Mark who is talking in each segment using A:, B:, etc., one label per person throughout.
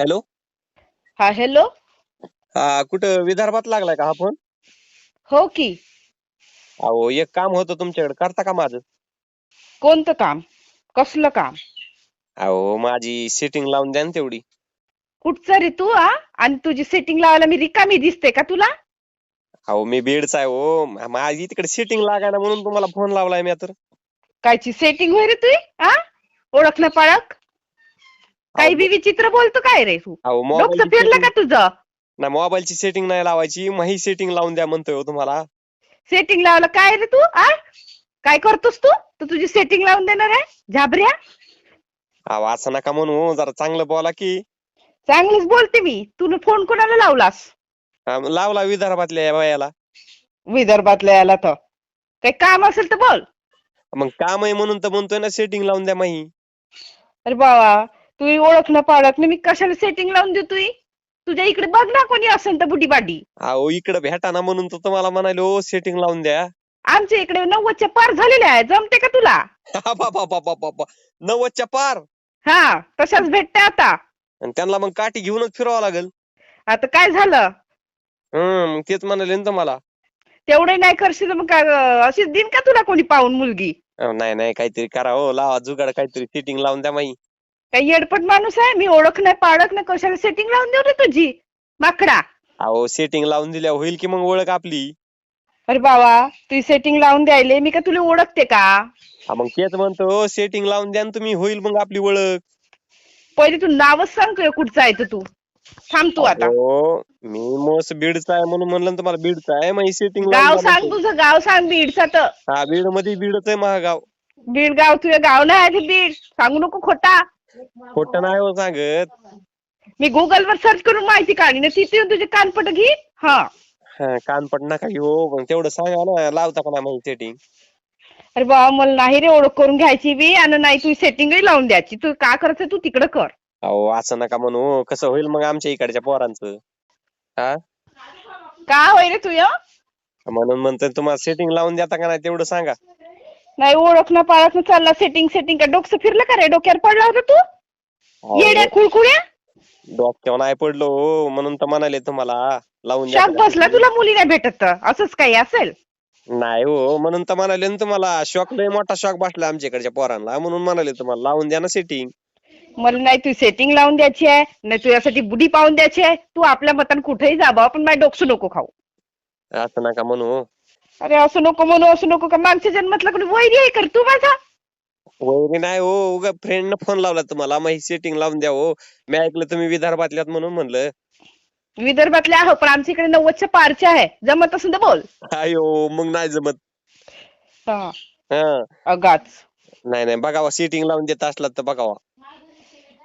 A: Hello?
B: हा hello?
A: हा कुठं विदर्भात लागलाय का हा फोन?
B: हो की.
A: अहो एक काम होतं तुमच्याकडे. करता का माझं?
B: कोणतं काम? कसलं काम?
A: अहो माझी सेटिंग लावून द्या ना तेवढी.
B: कुठचं रे तू आ? आणि तुझी सेटिंग लावायला मी रिकामी दिसते का तुला?
A: अहो मी बीडचा आहे हो. मा- माझी तिकडे सेटिंग लागायला म्हणून तुम्हाला फोन लावलाय मी तर
B: कायची सेटिंग होय रे तू आ? ओळख ना पाळख? काही बी विचित्र बोलतो काय रे तू?
A: अहो
B: डोकं फिरलं का
A: मोबाईल
B: तुझं?
A: ना मोबाईलची सेटिंग नाही लावायची मग ही सेटिंग लावून द्या म्हणतोय हो तुम्हाला.
B: सेटिंग लावलं काय रे तू आ? काय करतोस तू? तू तुझी सेटिंग लावून देणार आहे? झाबऱ्या?
A: अहो असं नका म्हणू जरा चांगलं बोला की.
B: चांगलीच बोलते मी. तू फोन कोणाला लावलास?
A: हा, लावला विदर्भातल्या या बायाला.
B: विदर्भातल्या याला तर. काही काम असेल तर बोल.
A: मग काम आहे म्हणून तर म्हणतोय ना सेटिंग लावून द्या माही
B: अरे बाबा तू ओळख ना पाळख ना मी कशाला सेटिंग लावून देतोय तुझ्या इकडे बघ ना कोणी असेल तर बुडी बाडी
A: अहो इकडे भेटा ना म्हणून तर तुम्हाला म्हणालो सेटिंग लावून द्या.
B: आमच्या इकडे नव्वदच्या पार झालेल्या आहे जमते का तुला?
A: नव्वदच्या पार?
B: हा तशाच भेटते आता.
A: आणि त्यांना मग काठी घेऊनच फिरावं लागेल.
B: आता काय झालं?
A: हम्म मग तेच म्हणाले ना तुम्हाला.
B: तेवढे नाही करशील तर मग काय अं, अशीच देईन का तुला कोणी पाहून मुलगी?
A: अहो, नाही नाही काहीतरी करा हो लावा जुगाड काहीतरी सेटिंग लावून द्या माही
B: काही येडपट माणूस आहे? मी ओळख नाही पाळख नाही कशाला सेटिंग लावून देऊ रे तुझी? माकडा.
A: अहो सेटिंग लावून दिल्या होईल की मग ओळख आपली?
B: अरे बाबा तुझी सेटिंग लावून द्यायले मी का तुला ओळखते का?
A: हा, मग तेच म्हणतो सेटिंग लावून द्या ना तुम्ही होईल मग आपली ओळख.
B: पहिले तू नावच सांगतोय कुठचा आहे तर तू. थांब तू आता.
A: हो मी मोस बीडचा आहे म्हणून म्हणलं ना तुम्हाला बीडचा आहे मग सेटिंग
B: गाव सांग तुझं गाव सांग बीडचा तर.
A: हा बीडमध्ये बीडच आहे महागाव.
B: बीड गाव तुझं गाव नाही आहे ते बीड. सांगू नको खोटा.
A: खोटं नाही हो सांगत.
B: मी गुगल वर सर्च करून माहिती काढली. ना तिथे तुझे कानपट घे. हा.
A: हा, कानपट नका घेऊ मग तेवढं सांगा ना. लावता का नाही सेटिंग
B: अरे बाबा मला नाही रे ओळख करून घ्यायची बी. आणि नाही तुझी सेटिंगही लावून द्यायची. तू का करायचं तू तिकडं कर.
A: अहो असं नका म्हणू. कसं होईल मग आमच्या इकडच्या पोरांचं? हा?
B: का होय रे तुझ
A: म्हणून म्हणतोय तुम्हाला सेटिंग लावून देता का नाही तेवढं सांगा.
B: नाही ओळख ना पाळख ना चालला सेटिंग सेटिंग का? डोकं फिरलं का रे? डोक्यावर पडला होता तू? येड्या खुळखुळ्या?
A: डोक्यावर नाही पडलो हो, म्हणून तर म्हणाले तुम्हाला लावून द्या
B: शॉक बसला तुला मुली नाही भेटत तर. असंच काही असेल?
A: नाही हो म्हणून तर म्हणाले ना तुम्हाला शॉक लय मोठा शॉक बसला आमच्या इकडच्या पोरांना म्हणून म्हणाले तुम्हाला लावून द्या ना सेटिंग
B: मला नाही तू सेटिंग लावून द्यायची आहे नाही तुझ्यासाठी बुडी पाहून द्यायची आहे. तू आपल्या मतान कुठेही जा बाबा पण माझ्या डोकसू नको खाऊ.
A: असं नका म्हणू
B: अरे असं नको म्हणू असं नको का मागच्या जन्मातला कोणी वैरी आहे कर तू माझा?
A: वैरी नाही हो उगा फ्रेंड न फोन लावला तुम्हाला. मग सेटिंग लावून द्या हो. मी ऐकलं तुम्ही विदर्भातल्यात म्हणून म्हणलं.
B: विदर्भातले आहो पण आमच्या इकडे नव्वदच्या पारच्या आहे. जमत असेल तर बोल.
A: अयो मग नाही जमत.
B: हा,
A: हा.
B: अगाच
A: नाही नाही बघावा सेटिंग लावून देत असला तर बघावा.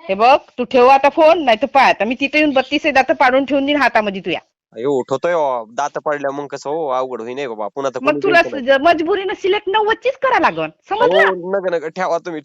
B: हे बघ तू ठेव आता फोन नाही तर पाय आता. मी तिथे येऊन बत्तीस दात पाडून ठेवून देईन हातामध्ये तुया.
A: अयो उठवतोय हो, दात पडल्या मग कसं हो अवघड होई नाही बाबा. पुन्हा तर
B: मग
A: कोणी
B: तुला. स- मजबुरीनं सिलेक्ट नव्वदचीच करा लागन.
A: हो
B: समजलं?
A: नका नका ठेवा तुम्ही